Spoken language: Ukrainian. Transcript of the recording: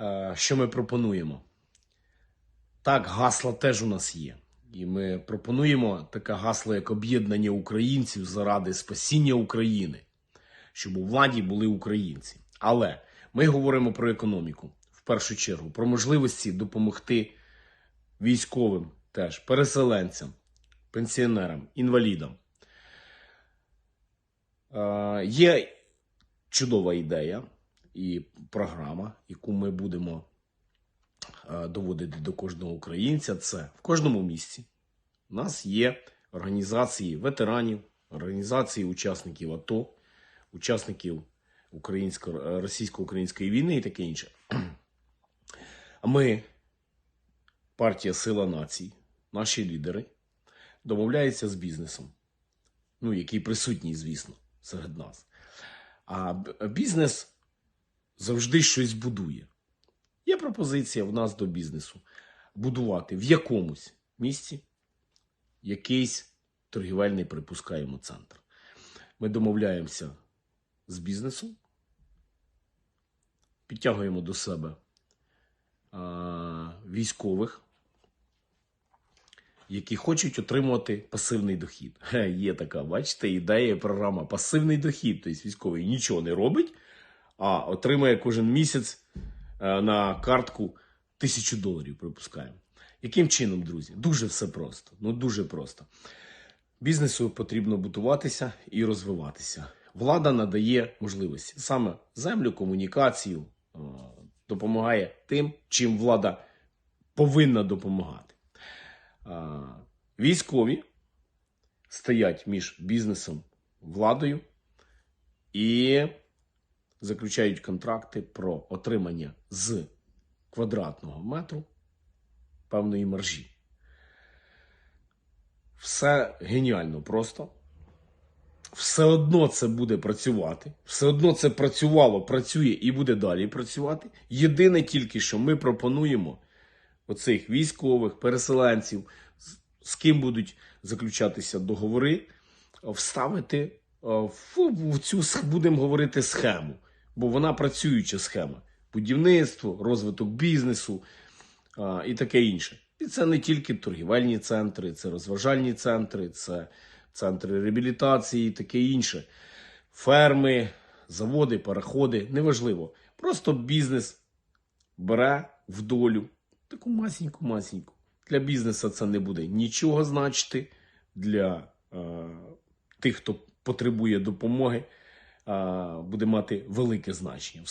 Е, Що ми пропонуємо? Так, гасла теж у нас є. І ми пропонуємо таке гасло, як об'єднання українців заради спасіння України, щоб у владі були українці. Але ми говоримо про економіку в першу чергу, про можливості допомогти військовим теж, переселенцям, пенсіонерам, інвалідам. Е, Є чудова ідея і програма, яку ми будемо е, доводити до кожного українця. Це в кожному місці. У нас є організації ветеранів, організації учасників АТО, учасників е, російсько-української війни і таке інше. А ми, партія Сила націй, наші лідери, домовляються з бізнесом, ну, який присутній, звісно, серед нас. А бізнес завжди щось будує. Є пропозиція в нас до бізнесу будувати в якомусь місці якийсь торгівельний, припускаємо, центр. Ми домовляємося з бізнесом, підтягуємо до себе а, військових, які хочуть отримувати пасивний дохід. Є така, бачите, ідея, програма пасивний дохід. Тобто військовий нічого не робить, а отримає кожен місяць е, на картку тисячу доларів, припускаємо. Яким чином, друзі? Дуже все просто. Ну дуже просто. Бізнесу потрібно будуватися і розвиватися. Влада надає можливості саме землю, комунікацію, е, допомагає тим, чим влада повинна допомагати. Е, Військові стоять між бізнесом, владою і заключають контракти про отримання з квадратного метру певної маржі. Все геніально просто. Все одно це буде працювати. Все одно це працювало, працює і буде далі працювати. Єдине тільки, що ми пропонуємо оцих військових, переселенців, з- ким будуть заключатися договори, вставити е, в цю будемо говорити схему, бо вона працююча схема. Будівництво, розвиток бізнесу а, і таке інше. І це не тільки торгівельні центри, це розважальні центри, це центри реабілітації і таке інше. Ферми, заводи, пароходи, неважливо. Просто бізнес бере в долю таку масіньку-масіньку. Для бізнесу це не буде нічого значити. Для е, тих, хто потребує допомоги, буде мати велике значення.